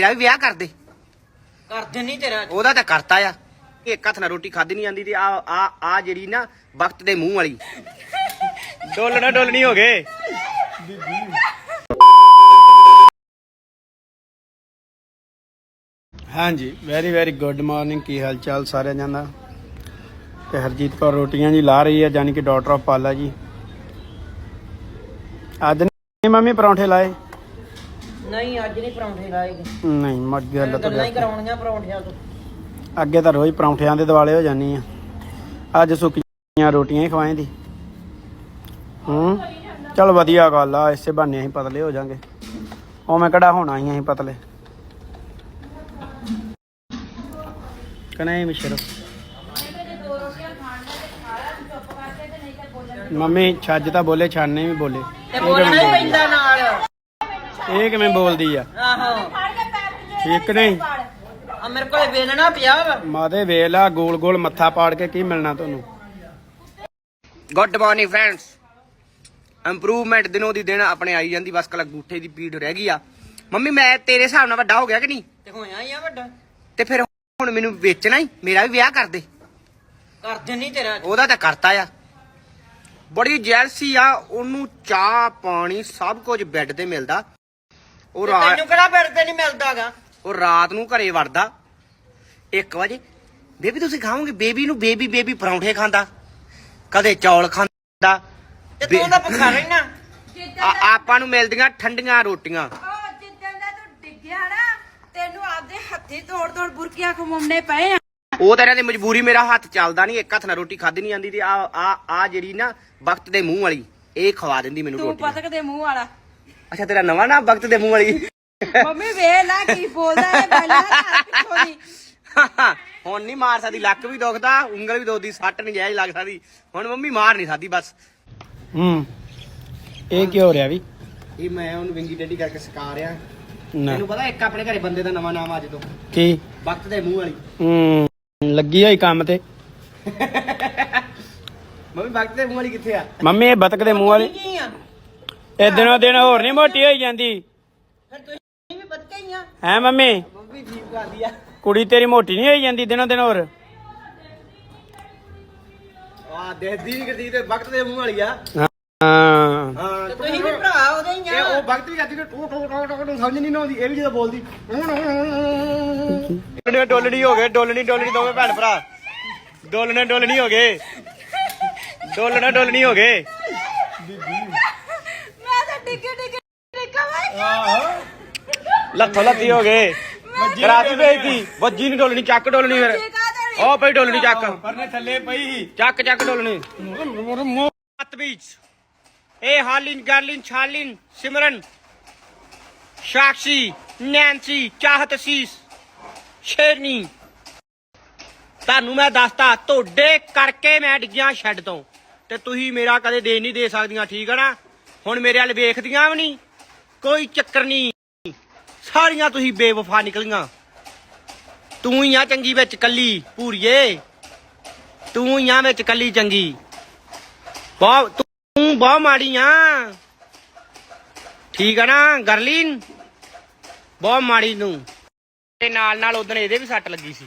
ਮੇਰਾ ਵੀ ਵਿਆਹ ਕਰ ਦੇ। ਕਰਦੇ ਨਹੀਂ ਤੇਰਾ ਉਹਦਾ ਤਾਂ ਕਰਤਾ ਆ। ਇੱਕ ਹੱਥ ਨਾਲ ਰੋਟੀ ਖਾਦੀ ਨਹੀਂ ਜਾਂਦੀ ਤੇ ਆ ਆ ਆ ਜਿਹੜੀ ਨਾ ਵਕਤ ਦੇ ਮੂੰਹ ਵਾਲੀ। ਡੋਲਣਾ ਡੋਲਣੀ ਹੋ ਗਏ। ਹਾਂਜੀ ਵੈਰੀ ਵੈਰੀ ਗੁੱਡ ਮਾਰਨਿੰਗ ਕੀ ਹਾਲ ਚਾਲ ਸਾਰਿਆਂ ਜਨਾਂ ਦਾ? ਤੇ ਹਰਜੀਤ ਕੌਰ ਰੋਟੀਆਂ ਜੀ ਲਾ ਰਹੀ ਹੈ ਯਾਨੀ ਕਿ ਡਾਕਟਰ ਆਫ ਪਾਲਾ ਜੀ। ਅੱਜ ਨਹੀਂ ਮੰਮੀ ਪਰੌਂਠੇ ਲਾਏ। ਨਹੀਂ ਅੱਜ ਨਹੀਂ ਪਰੌਂਠੇ ਲਾਏਗੇ ਨਹੀਂ ਮੱਗ ਗੱਲ ਤਾਂ ਗੱਲਾਂ ਹੀ ਕਰਾਉਣੀਆਂ ਪਰੌਂਠਿਆਂ ਤੋਂ। ਅੱਗੇ ਤਾਂ ਰੋਜ਼ ਪਰੌਂਠਿਆਂ ਦੇ ਦਿਵਾਲੇ ਹੋ ਜਾਨੀ ਆ। ਅੱਜ ਸੁੱਕੀਆਂ ਰੋਟੀਆਂ ਹੀ ਖਵਾਏ ਦੀ। ਹੂੰ ਚਲ ਵਧੀਆ ਗੱਲ ਆ ਇਸੇ ਬਹਾਨੇ ਅਸੀਂ ਪਤਲੇ ਹੋ ਜਾਾਂਗੇ। ਉਵੇਂ ਕਿਹੜਾ ਹੋਣਾ ਹੀ ਅਸੀਂ ਪਤਲੇ। ਕਨਾਈ ਮਿਸ਼ਰ। ਮੰਮੀ ਛੱਜ ਤਾਂ ਬੋਲੇ ਛਾਣੇ ਵੀ ਬੋਲੇ। ਤੇ ਬੋਲਣਾ ਹੀ ਪੈਂਦਾ ਨਾਲ। ਇਹ ਕਿਵੇਂ ਬੋਲਦੀ ਆ? ਆਹੋ। ਠੀਕ ਨਹੀਂ? ਆ ਮੇਰੇ ਕੋਲ ਵੇਲਣਾ ਪਿਆ ਵਾ। ਮਾਦੇ ਵੇਲਾ ਗੋਲ ਗੋਲ ਮੱਥਾ ਪਾੜ ਕੇ ਕੀ ਮਿਲਣਾ ਤੁਹਾਨੂੰ? ਗੁੱਡ ਮਾਰਨਿੰਗ ਫਰੈਂਡਸ ਇੰਪਰੂਵਮੈਂਟ ਦਿਨੋਂ ਦੀ ਦਿਨ ਆਪਣੇ ਆਈ ਜਾਂਦੀ ਬਸ ਕਲ ਗੂਠੇ ਦੀ ਪੀੜ ਰਹਿ ਗਈ ਆ। ਮੰਮੀ ਮੈਂ ਤੇਰੇ ਹਿਸਾਬ ਨਾਲ ਵੱਡਾ ਹੋ ਗਿਆ ਕਿ ਨਹੀਂ? ਤੇ ਹੋਇਆ ਹੀ ਆ ਵੱਡਾ। ਤੇ ਫਿਰ ਹੁਣ ਮੈਨੂੰ ਵੇਚਣਾ ਹੀ ਮੇਰਾ ਵੀ ਵਿਆਹ ਕਰ ਦੇ। ਕਰਦੇ ਨਹੀਂ ਤੇਰਾ। ਉਹਦਾ ਤਾਂ ਕਰਤਾ ਆ। ਬੜੀ ਜੈਲਸੀ ਆ ਉਹਨੂੰ ਚਾਹ ਪਾਣੀ ਸਭ ਕੁਝ ਬੈੱਡ ਤੇ ਮਿਲਦਾ। ਉਹ ਤੇ ਰਾਤ ਤੈਨੂੰ ਕਿਹੜਾ ਬੈਠ ਤੇ ਨਹੀਂ ਮਿਲਦਾਗਾ? ਉਹ ਰਾਤ ਨੂੰ ਘਰੇ ਵੜਦਾ। 1 ਵਜੇ ਬੇਬੀ ਤੁਸੀਂ ਖਾਓਗੇ? ਬੇਬੀ ਨੂੰ ਬੇਬੀ ਬੇਬੀ ਪਰੌਂਠੇ ਖਾਂਦਾ। ਕਦੇ ਚੌਲ ਖਾਂਦਾ। ਤੇ ਤੂੰ ਤਾਂ ਭੁੱਖਾ ਰਹਿਣਾ। ਆ- ਆਪਾਂ ਨੂੰ ਮਿਲਦੀਆਂ ਠੰਡੀਆਂ ਰੋਟੀਆਂ। ਉਹ ਜਿੱਦਾਂ ਦਾ ਤੂੰ ਡਿੱਗਿਆ ਨਾ ਤੈਨੂੰ ਆਪਦੇ ਹੱਥੀ ਤੋੜ ਤੋੜ ਬੁਰਕੀਆਂ ਖਵਾਉਣੇ ਪਏ ਆ। ਉਹ ਤਾਂ ਇਹਨਾਂ ਦੀ ਮਜਬੂਰੀ ਮੇਰਾ ਹੱਥ ਚੱਲਦਾ ਨਹੀਂ ਇੱਕ ਹੱਥ ਨਾਲ ਰੋਟੀ ਖਾਦੀ ਨਹੀਂ ਜਾਂਦੀ ਤੇ ਆ ਆ ਆ ਜਿਹੜੀ ਨਾ ਵਕਤ ਦੇ ਮੂੰਹ ਵਾਲੀ ਇਹ ਖਵਾ ਦਿੰਦੀ ਮੈਨੂੰ ਤੂੰ ਰੋਟੀ ਪਤਕ ਦੇ ਮੂੰਹ ਵਾਲਾ। ਅੱਛਾ ਤੇਰਾ ਨਵਾਂ ਨਾ ਵਕਤ ਦੇ ਮੂੰਹ ਵਾਲੀ। ਮੰਮੀ ਵੇਖ ਲੈ ਕੀ ਬੋਲਦਾ ਹੈ ਪਹਿਲਾਂ ਘਰ ਪਿੱਛੋਂ ਦੀ ਹੁਣ ਨਹੀਂ ਮਾਰ ਸਕਦੀ ਲੱਕ ਵੀ ਦੁਖਦਾ ਉਂਗਲ ਵੀ ਦੁਖਦੀ ਸੱਟ ਨਹੀਂ ਜਾਇਜ਼ ਲੱਗ ਸਕਦੀ। ਹੁਣ ਮੰਮੀ ਮਾਰ ਨਹੀਂ ਸਕਦੀ ਬਸ। ਹੂੰ ਇਹ ਕੀ ਹੋ ਰਿਹਾ ਵੀ? ਇਹ ਮੈਂ ਉਹਨੂੰ ਵਿੰਗੀ ਟੇਢੀ ਕਰਕੇ ਸਿਖਾ ਰਿਹਾ। ਨਾ। ਤੈਨੂੰ ਪਤਾ ਇੱਕ ਆਪਣੇ ਘਰੇ ਬੰਦੇ ਦਾ ਨਵਾਂ ਨਾਮ ਅੱਜ ਤੋਂ। ਕੀ? ਵਕਤ ਦੇ ਮੂੰਹ ਵਾਲੀ। ਹੂੰ ਲੱਗੀ ਹੋਈ ਕੰਮ ਤੇ। ਮੰਮੀ ਵਕਤ ਦੇ ਮੂੰਹ ਵਾਲੀ ਕਿੱਥੇ ਆ? ਮੰਮੀ ਇਹ ਬਤਕ ਦੇ ਮੂੰਹ ਵਾਲੀ। ਕੀ ਆ? ਇਹ ਦਿਨੋਂ ਦਿਨ ਹੋਰ ਨਹੀਂ ਮੋਟੀ ਹੋਈ ਜਾਂਦੀ। ਫਿਰ ਤੁਸੀਂ ਵੀ ਬਦਕੇ ਹੀ ਆ। ਹੈ ਮੰਮੀ? ਮੰਮੀ ਠੀਕ ਕਰਦੀ ਆ। ਕੁੜੀ ਤੇਰੀ ਮੋਟੀ ਨਹੀਂ ਹੋਈ ਜਾਂਦੀ ਦਿਨੋਂ ਦਿਨ ਹੋਰ? ਆ ਦੇਖਦੀ ਨਹੀਂ ਕਰਦੀ ਤੇ ਵਕਤ ਦੇ ਮੂੰਹ ਵਾਲੀ ਆ। ਹਾਂ। ਹਾਂ ਤੇ ਤੁਸੀਂ ਵੀ ਭਰਾ ਉਹਦੇ ਹੀ ਇਹ ਆ ਉਹ ਵਕਤ ਵੀ ਕਰਦੀ ਤੇ ਟੂ ਟੂ ਟੂ ਟੂ ਟੂ ਸਮਝ ਨਹੀਂ ਨਾ ਆਉਂਦੀ ਇਹ ਵੀ ਜਦੋਂ ਬੋਲਦੀ। ਡੋਲਣੀ ਡੋਲਣੀ ਹੋ ਗਏ ਡੋਲਣੀ ਡੋਲਣੀ ਦੋਵੇਂ ਭੈਣ ਭਰਾ। ਡੋਲਣੇ ਡੋਲਣੀ ਹੋ ਗਏ। ਡੋਲਣਾ ਡੋਲਣੀ ਹੋ ਗਏ ਮੈਂ ਤਾਂ ਡਿੱਗੇ ਡਿੱਗੇ ਡਿੱਗਾ ਵਾ ਲੱਥੋ ਲੱਥੀ ਹੋ ਗਏ। ਰਾਤੀ ਭੇਜਦੀ ਵੱਜੀ ਨਹੀਂ ਡੋਲਣੀ ਚੱਕ ਡੋਲਣੀ ਫਿਰ। ਉਹ ਪਈ ਡੋਲਣੀ ਚੱਕ। ਪਰਨੇ ਥੱਲੇ ਪਈ ਚੱਕ ਚੱਕ ਡੋਲਣੀ। ਸਤਬੀਜ ਏ ਹਾਲਿਨ ਗਰਲਿਨ ਛਾਲਿਨ ਸਿਮਰਨ ਸਾਕਸ਼ੀ ਨੈਂਸੀ ਚਾਹਤ ਸੀਸ ਸ਼ੇਰਨੀ। ਤੁਹਾਨੂੰ ਮੈਂ ਦੱਸਤਾ ਤੁਹਾਡੇ ਕਰਕੇ ਮੈਂ ਡਿੱਗਿਆ ਸ਼ੈੱਡ ਤੋਂ। ਤੇ ਤੁਸੀਂ ਮੇਰਾ ਕਦੇ ਦੇ ਨਹੀਂ ਦੇ ਸਕਦੀਆਂ ਠੀਕ ਹੈ ਨਾ? ਹੁਣ ਮੇਰੇ ਵੱਲ ਵੇਖਦੀਆਂ ਵੀ ਨਹੀਂ। ਕੋਈ ਚੱਕਰ ਨਹੀਂ। ਸਾਰੀਆਂ ਤੁਸੀਂ ਬੇਵਫਾ ਨਿਕਲੀਆਂ। ਤੂੰ ਹੀ ਆ ਚੰਗੀ ਵਿੱਚ ਕੱਲੀ ਭੂਰੀਏ। ਤੂੰ ਹੀ ਆ ਵਿੱਚ ਕੱਲੀ ਚੰਗੀ। ਬਹੁਤ ਤੂੰ ਬਹੁਤ ਮਾੜੀ ਆ। ਠੀਕ ਆ ਨਾ ਗਰਲੀਨ? ਬਹੁਤ ਮਾੜੀ ਤੂੰ ਤੇ ਨਾਲ ਨਾਲ ਉਦੋਂ ਇਹਦੇ ਵੀ ਸੱਟ ਲੱਗੀ ਸੀ।